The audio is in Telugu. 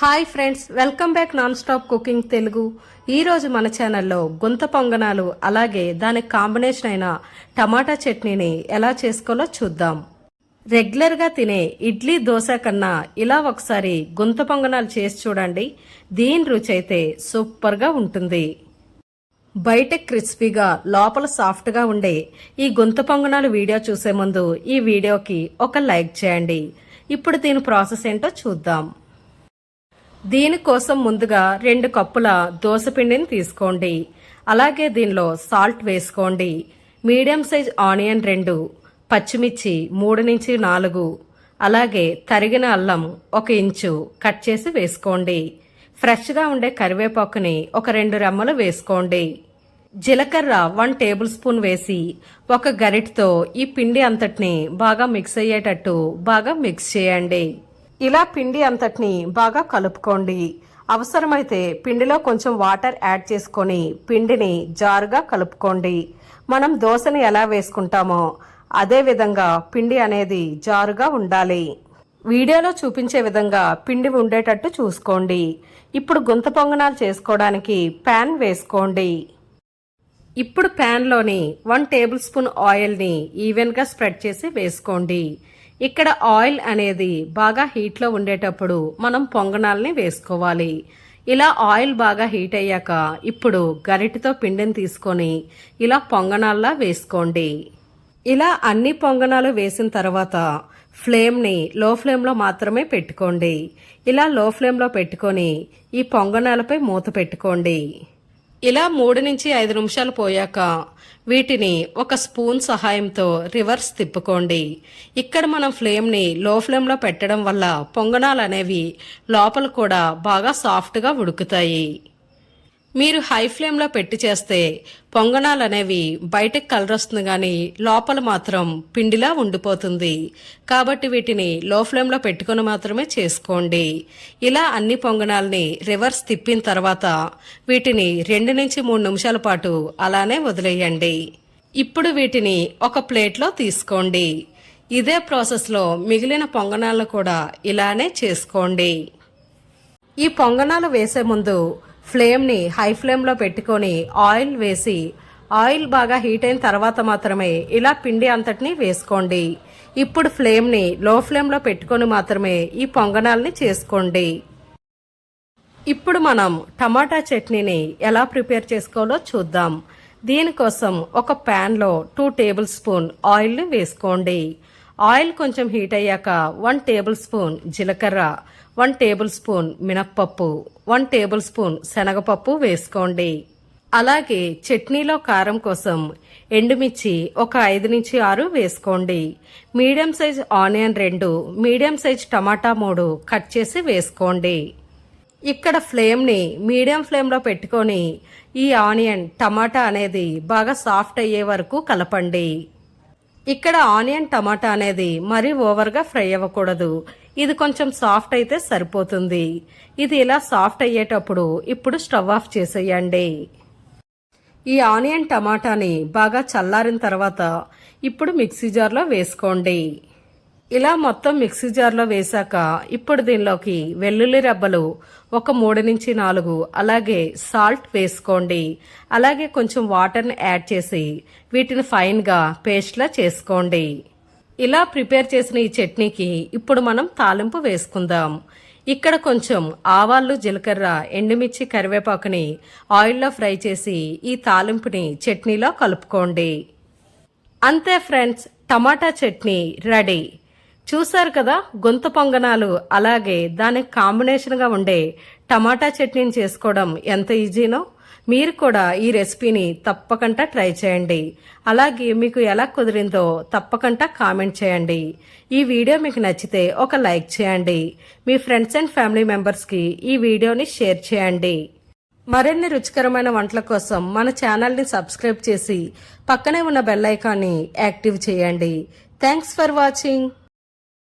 Hi friends welcome back non stop cooking Telugu. ఈరోజు మన ఛానల్లో గుంత పొంగనాలు అలాగే దానికి కాంబినేషన్ అయిన టమాటా చట్నీని ఎలా చేసుకోవాలో చూద్దాం. రెగ్యులర్గా తినే ఇడ్లీ దోశ కన్నా ఇలా ఒకసారి గుంత పొంగనాలు చేసి చూడండి. దీని రుచి అయితే సూపర్గా ఉంటుంది. బయట క్రిస్పీగా లోపల సాఫ్ట్గా ఉండే ఈ గుంత పొంగనాలు వీడియో చూసే ముందు ఈ వీడియోకి ఒక లైక్ చేయండి. ఇప్పుడు దీని ప్రాసెస్ ఏంటో చూద్దాం. దీనికోసం ముందుగా రెండు కప్పుల దోశపిండిని తీసుకోండి. అలాగే దీనిలో సాల్ట్ వేసుకోండి. మీడియం సైజ్ ఆనియన్ రెండు పచ్చిమిర్చి మూడు నుంచి నాలుగు అలాగే తరిగిన అల్లం ఒక ఇంచు కట్ చేసి వేసుకోండి. ఫ్రెష్గా ఉండే కరివేపాకుని ఒక రెండు రెమ్మలు వేసుకోండి. జీలకర్ర వన్ టేబుల్ స్పూన్ వేసి ఒక గరిటతో ఈ పిండి అంతటిని బాగా మిక్స్ అయ్యేటట్టు బాగా మిక్స్ చేయండి. ఇలా పిండి అంతటిని బాగా కలుపుకోండి. అవసరమైతే పిండిలో కొంచెం వాటర్ యాడ్ చేసుకొని పిండిని జారుగా కలుపుకోండి. మనం దోశని ఎలా వేసుకుంటామో అదే విధంగా పిండి అనేది జారుగా ఉండాలి. వీడియోలో చూపించే విధంగా పిండి ఉండేటట్టు చూసుకోండి. ఇప్పుడు గుంత పొంగనాలు చేసుకోవడానికి ప్యాన్ వేసుకోండి. ఇప్పుడు ప్యాన్లోని వన్ టేబుల్ స్పూన్ ఆయిల్ని ఈవెన్గా స్ప్రెడ్ చేసి వేసుకోండి. ఇక్కడ ఆయిల్ అనేది బాగా హీట్లో ఉండేటప్పుడు మనం పొంగనాల్ని వేసుకోవాలి. ఇలా ఆయిల్ బాగా హీట్ అయ్యాక ఇప్పుడు గరిటతో పిండిని తీసుకొని ఇలా పొంగనాల్లా వేసుకోండి. ఇలా అన్ని పొంగనాలు వేసిన తర్వాత ఫ్లేమ్ని లో ఫ్లేమ్లో మాత్రమే పెట్టుకోండి. ఇలా లో ఫ్లేమ్లో పెట్టుకొని ఈ పొంగనాలపై మూత పెట్టుకోండి. ఇలా మూడు నుంచి ఐదు నిమిషాలు పోయాక వీటిని ఒక స్పూన్ సహాయంతో రివర్స్ తిప్పుకోండి. ఇక్కడ మనం ఫ్లేమ్ని లో ఫ్లేమ్లో పెట్టడం వల్ల పొంగనాలు అనేవి లోపల కూడా బాగా సాఫ్ట్గా ఉడుకుతాయి. మీరు హై ఫ్లేమ్లో పెట్టి చేస్తే పొంగనాలు అనేవి బయటకు కలర్ వస్తుంది కానీ లోపల మాత్రం పిండిలా ఉండిపోతుంది. కాబట్టి వీటిని లో ఫ్లేమ్లో పెట్టుకుని మాత్రమే చేసుకోండి. ఇలా అన్ని పొంగనాల్ని రివర్స్ తిప్పిన తర్వాత వీటిని రెండు నుంచి మూడు నిమిషాల పాటు అలానే వదిలేయండి. ఇప్పుడు వీటిని ఒక ప్లేట్లో తీసుకోండి. ఇదే ప్రాసెస్లో మిగిలిన పొంగనాలను కూడా ఇలానే చేసుకోండి. ఈ పొంగనాలు వేసే ముందు ఫ్లేమ్ని హై ఫ్లేమ్లో పెట్టుకొని ఆయిల్ వేసి ఆయిల్ బాగా హీట్ అయిన తర్వాత మాత్రమే ఇలా పిండి అంతటిని వేసుకోండి. ఇప్పుడు ఫ్లేమ్ని లో ఫ్లేమ్లో పెట్టుకొని మాత్రమే ఈ పొంగనాల్ని చేసుకోండి. ఇప్పుడు మనం టమాటా చట్నీని ఎలా ప్రిపేర్ చేసుకోవాలో చూద్దాం. దీనికోసం ఒక ప్యాన్లో టూ టేబుల్ స్పూన్ ఆయిల్ని వేసుకోండి. ఆయిల్ కొంచెం హీట్ అయ్యాక వన్ టేబుల్ స్పూన్ జీలకర్ర వన్ టేబుల్ స్పూన్ మినప్పప్పు వన్ టేబుల్ స్పూన్ శనగపప్పు వేసుకోండి. అలాగే చట్నీలో కారం కోసం ఎండుమిర్చి ఒక ఐదు నుంచి ఆరు వేసుకోండి. మీడియం సైజ్ ఆనియన్ రెండు మీడియం సైజ్ టమాటా మూడు కట్ చేసి వేసుకోండి. ఇక్కడ ఫ్లేమ్ని మీడియం ఫ్లేమ్లో పెట్టుకొని ఈ ఆనియన్ టమాటా అనేది బాగా సాఫ్ట్ అయ్యే వరకు కలపండి. ఇక్కడ ఆనియన్ టమాటా అనేది మరీ ఓవర్గా ఫ్రై అవ్వకూడదు. ఇది కొంచెం సాఫ్ట్ అయితే సరిపోతుంది. ఇది ఇలా సాఫ్ట్ అయ్యేటప్పుడు ఇప్పుడు స్టవ్ ఆఫ్ చేసేయండి. ఈ ఆనియన్ టమాటాని బాగా చల్లారిన తర్వాత ఇప్పుడు మిక్సీ జార్లో వేసుకోండి. ఇలా మొత్తం మిక్సీ జార్లో వేశాక ఇప్పుడు దీనిలోకి వెల్లుల్లి రెబ్బలు ఒక మూడు నుంచి నాలుగు అలాగే సాల్ట్ వేసుకోండి. అలాగే కొంచెం వాటర్ని యాడ్ చేసి వీటిని ఫైన్గా పేస్ట్లా చేసుకోండి. ఇలా ప్రిపేర్ చేసిన ఈ చట్నీకి ఇప్పుడు మనం తాలింపు వేసుకుందాం. ఇక్కడ కొంచెం ఆవాళ్ళు జీలకర్ర ఎండుమిర్చి కరివేపాకుని ఆయిల్లో ఫ్రై చేసి ఈ తాలింపుని చట్నీలో కలుపుకోండి. అంతే ఫ్రెండ్స్ టమాటా చట్నీ రెడీ. చూశారు కదా గొంత పొంగనాలు అలాగే దానికి కాంబినేషన్గా ఉండే టమాటా చట్నీని చేసుకోవడం ఎంత ఈజీనో? మీరు కూడా ఈ రెసిపీని తప్పకుండా ట్రై చేయండి. అలాగే మీకు ఎలా కుదిరిందో తప్పకుండా కామెంట్ చేయండి. ఈ వీడియో మీకు నచ్చితే ఒక లైక్ చేయండి. మీ ఫ్రెండ్స్ అండ్ ఫ్యామిలీ మెంబర్స్కి ఈ వీడియోని షేర్ చేయండి. మరిన్ని రుచికరమైన వంటల కోసం మన ఛానల్ని సబ్స్క్రైబ్ చేసి పక్కనే ఉన్న బెల్ ఐకాన్ని యాక్టివ్ చేయండి. Thanks for watching.